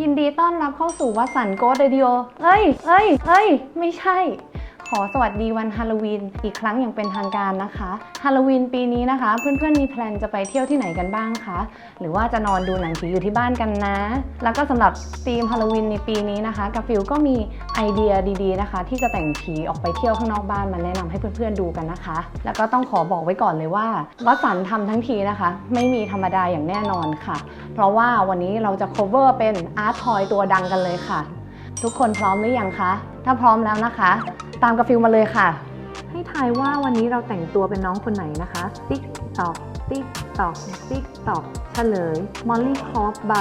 ยินดีต้อนรับเข้าสู่วัสันโกดเดียวเอ้ย เอ้ย เอ้ย ไม่ใช่ อสวัสดีวันฮาโลวีนอีกครั้งอย่างเป็นทางการนะคะฮาโลวีนปีนี้นะคะ เพื่อนๆมีแพลนจะไปเที่ยวที่ไหนกันบ้างคะ หรือว่าจะนอนดูหนังผีอยู่ที่บ้านกันนะ แล้วก็สำหรับธีมฮาโลวีนในปีนี้นะคะกาฟิลก็มีไอเดียดีๆนะคะ ที่จะแต่งผีออกไปเที่ยวข้างนอกบ้านมาแนะนำให้เพื่อนๆดูกันนะคะ แล้วก็ต้องขอบอกไว้ก่อนเลยว่าวัสันทำทั้งทีนะคะ ไม่มีธรรมดาอย่างแน่นอนค่ะ เพราะว่าวันนี้เราจะ cover เป็นอาร์ตทอยตัวดังกันเลยค่ะ ทุกคนพร้อมหรือยังคะ ถ้าพร้อมแล้วนะคะ ตามกระฟิวมาเลยค่ะ ให้ทายว่าวันนี้เราแต่งตัวเป็นน้องคนไหนนะคะติ๊กตอกติ๊กตอกติ๊กตอกเฉลยมอลลี่คอฟไบ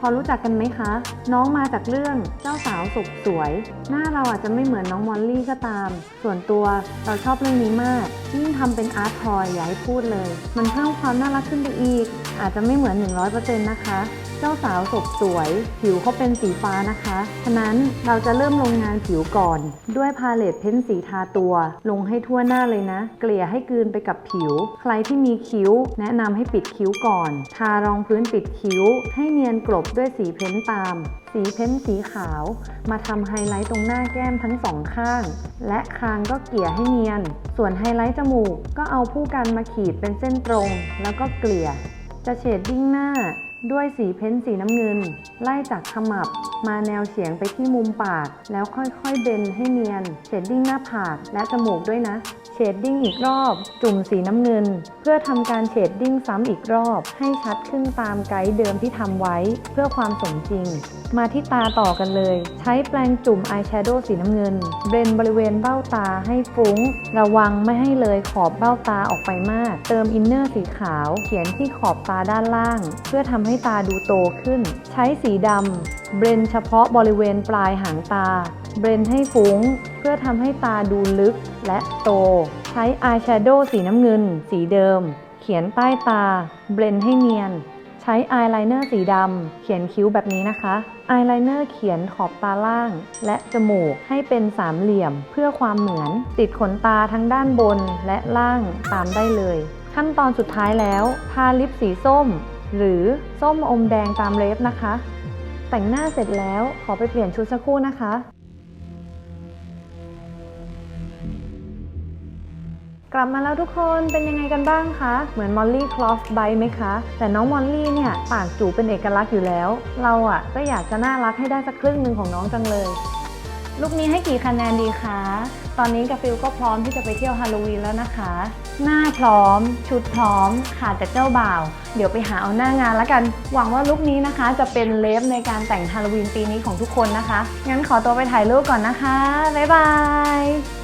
พอรู้จักกันไหมคะ น้องมาจากเรื่องเจ้าสาวสุขสวย หน้าเราอาจจะไม่เหมือนน้องมอลลี่ก็ตาม ส่วนตัวเราชอบเรื่องนี้มากยิ่งทำเป็นอาร์ตทอยอย่าให้พูดเลย มันเพิ่มความน่ารักขึ้นไปอีก อาจจะไม่เหมือน 100%นะคะ เจ้าสาวศพสวย ผิวเขาเป็นสีฟ้านะคะ ฉะนั้นเราจะเริ่มลงงานผิวก่อน ด้วยพาเลตเพ้นสีทาตัว ลงให้ทั่วหน้าเลยนะ เกลี่ยให้กลืนไปกับผิว ใครที่มีคิ้ว แนะนำให้ปิดคิ้วก่อน ทารองพื้นปิดคิ้ว ให้เนียนกลบด้วยสีเพ้นตาม สีเพ้นสีขาว มาทำไฮไลท์ตรงหน้าแก้มทั้งสองข้าง และคางก็เกลี่ยให้เนียน ส่วนไฮไลท์จมูกก็เอาผู้กันมาขีดเป็นเส้นตรง แล้วก็เกลี่ย จะเฉดดิ้งหน้า ด้วยสีเพ้นสีน้ำเงิน ไล่จากขมับ มาแนวเฉียงไปที่มุมปาก แล้วค่อยๆเบนให้เนียน เชดดิ้งหน้าผากและจมูกด้วยนะ เชดดิ้งอีกรอบ จุ่มสีน้ำเงิน เพื่อทำการเชดดิ้งซ้ำอีกรอบ ให้ชัดขึ้นตามไกด์เดิมที่ทำไว้ เพื่อความสมจริง มาที่ตาต่อกันเลย ใช้แปรงจุ่มอายแชโดว์สีน้ำเงิน เบรนบริเวณเบ้าตาให้ฟุ้ง ระวังไม่ให้เลยขอบเบ้าตาออกไปมาก เติมอินเนอร์สีขาวเขียนที่ขอบตาด้านล่าง เพื่อทำให้ตาดูโตขึ้น ใช้สีดำเบรนเฉพาะบริเวณปลายหางตา เบรนให้ฟุ้ง เพื่อทำให้ตาดูลึกและโต ใช้อายแชโดว์สีน้ำเงิน สีเดิม เขียนใต้ตา เบรนให้เนียน ใช้อายไลเนอร์สีดำ เขียนคิ้วแบบนี้นะคะ อายไลเนอร์เขียนขอบตาล่าง และจมูกให้เป็นสามเหลี่ยม เพื่อความเหมือน ติดขนตาทั้งด้านบนและล่างตามได้เลย ขั้นตอนสุดท้ายแล้ว ทาลิปสีส้ม หรือส้มอมแดงตามเล็บนะคะ แต่งหน้าเสร็จแล้วขอไปเปลี่ยนชุดสักครู่นะคะ กลับมาแล้วทุกคนเป็นยังไงกันบ้างคะ เหมือนมอลลี่คลอฟไบไหมคะ แต่น้องมอลลี่เนี่ยปากจูเป็นเอกลักษณ์อยู่แล้ว เราอะ่ะก็อยากจะน่ารักให้ได้สักครึ่งหนึ่งของน้องจังเลย ลูกนี้ให้กี่คะแนนดีคะ ตอนนี้กาฟิลก็พร้อมที่จะไปเที่ยวฮาโลวีนแล้วนะคะ หน้าพร้อม ชุดพร้อม ขาดแต่เจ้าบ่าว เดี๋ยวไปหาเอาหน้างานแล้วกัน หวังว่าลุคนี้นะคะ จะเป็นเลฟในการแต่งฮาโลวีนปีนี้ของทุกคนนะคะ งั้นขอตัวไปถ่ายรูปก่อนนะคะ บ๊ายบาย